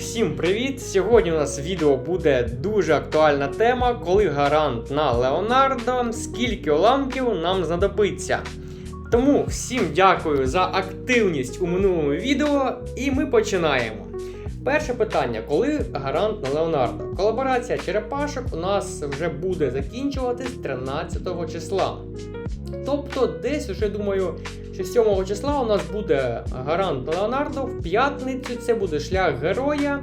Всім привіт! Сьогодні у нас відео буде дуже актуальна тема, коли гарант на Леонардо, скільки уламків нам знадобиться. Тому всім дякую за активність у минулому відео, і ми починаємо. Перше питання: коли гарант на Леонардо? Колаборація черепашок у нас вже буде закінчуватись 13 числа. Тобто, десь уже думаю, 7 числа у нас буде гарант Леонардо. В п'ятницю це буде шлях героя.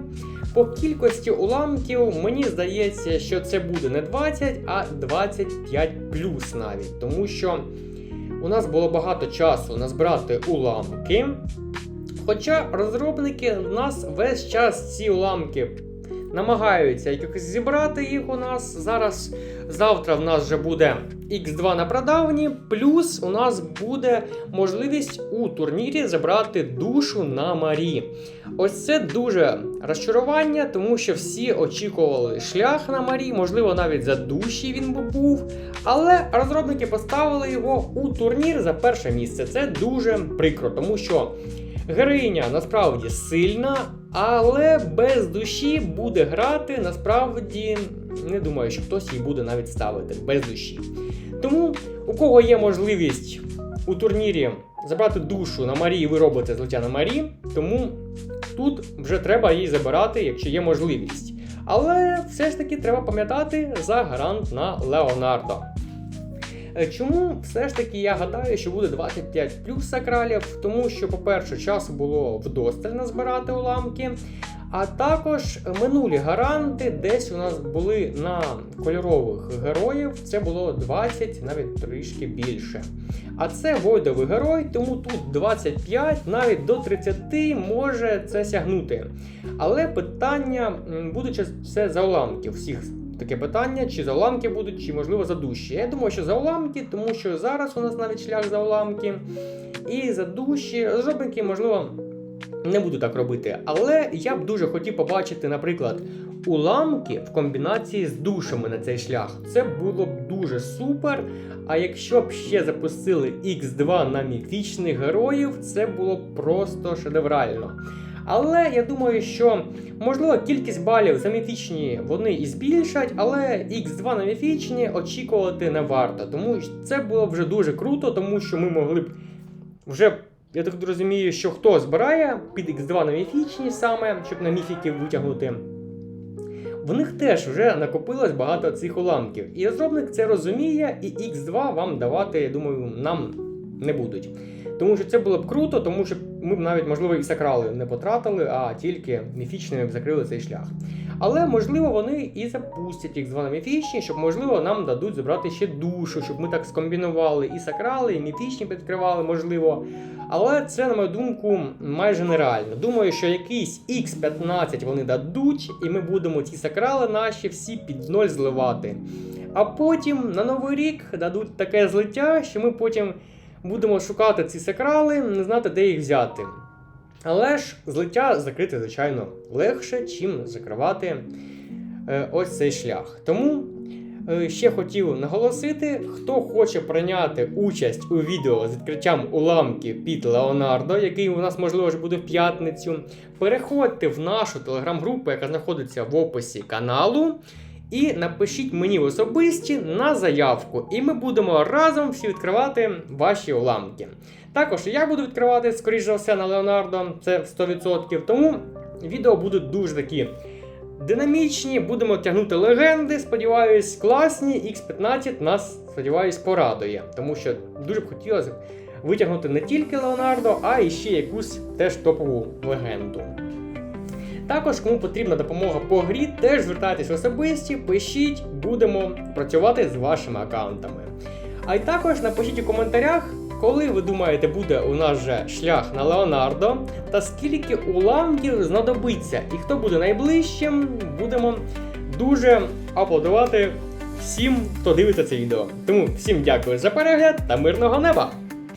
По кількості уламків мені здається, що це буде не 20, а 25 плюс навіть. Тому що у нас було багато часу назбирати уламки. Хоча розробники в нас весь час ці уламки намагаються якось зібрати їх у нас. Зараз завтра в нас вже буде X2 на продавні, плюс у нас буде можливість у турнірі забрати душу на Марі. Ось це дуже розчарування, тому що всі очікували шлях на Марі, можливо, навіть за душі він би був. Але розробники поставили його у турнір за перше місце. Це дуже прикро, тому що. Героїня насправді сильна, але без душі буде грати. Насправді не думаю, що хтось її буде навіть ставити без душі. Тому у кого є можливість у турнірі забрати душу на Марі, і ви робите злиття на Марі, тому тут вже треба її забирати, якщо є можливість. Але все ж таки треба пам'ятати за гарант на Леонардо. Е, Чому все ж таки я гадаю, що буде 25 плюс сакралів? Тому що, по-перше, часу було вдосталь назбирати уламки. А також минулі гаранти десь у нас були на кольорових героїв. Це було 20, навіть трішки більше. А це войдовий герой, тому тут 25, навіть до 30 може це сягнути. Але питання м, буде чи це за уламки всіх таке питання, чи за уламки будуть, чи можливо за душі. Я думаю, що за уламки, тому що зараз у нас навіть шлях за уламки. І за душі розробники, можливо, не буду так робити. Але я б дуже хотів побачити, наприклад, уламки в комбінації з душами на цей шлях. Це було б дуже супер. А якщо б ще запустили X2 на міфічних героїв, це було б просто шедеврально. Але я думаю, що можливо кількість балів за міфічні вони і збільшать, але X2 на міфічні очікувати не варто. Тому це було вже дуже круто, тому що ми могли б вже. Я так розумію, що хто збирає під X2 на міфічні саме, щоб на міфіки витягнути. В них теж вже накопилось багато цих уламків. І розробник це розуміє, і X2 вам давати, я думаю, нам не будуть. Тому що це було б круто, тому що ми б навіть, можливо, і сакрали не потратили, а тільки міфічними б закрили цей шлях. Але можливо вони і запустять їх на міфічні, щоб можливо нам дадуть забрати ще душу, щоб ми так скомбінували і сакрали, і міфічні підкривали, можливо. Але це, на мою думку, майже нереально. Думаю, що якийсь X15 вони дадуть, і ми будемо ці сакрали наші всі під ноль зливати. А потім на новий рік дадуть таке злиття, що ми потім будемо шукати ці сакрали, не знати, де їх взяти. Але ж злиття закрити, звичайно, легше, чим закривати е, ось цей шлях. Тому е, ще хотів наголосити, хто хоче прийняти участь у відео з відкриттям уламків під Леонардо, який у нас можливо буде в п'ятницю, переходьте в нашу телеграм-групу, яка знаходиться в описі каналу. І напишіть мені особисті на заявку, і ми будемо разом всі відкривати ваші уламки. Також я буду відкривати, скоріш за все, на Леонардо, це 100%. Тому відео будуть дуже такі динамічні, будемо тягнути легенди. Сподіваюсь, класні. X15 нас, сподіваюсь, порадує. Тому що дуже б хотілося витягнути не тільки Леонардо, а і ще якусь теж топову легенду. Також, кому потрібна допомога по грі, теж звертайтесь особисті, пишіть, будемо працювати з вашими аккаунтами. А й також напишіть у коментарях, коли ви думаєте, буде у нас же шлях на Леонардо, та скільки уламків знадобиться, і хто буде найближчим, будемо дуже аплодувати всім, хто дивиться це відео. Тому всім дякую за перегляд та мирного неба!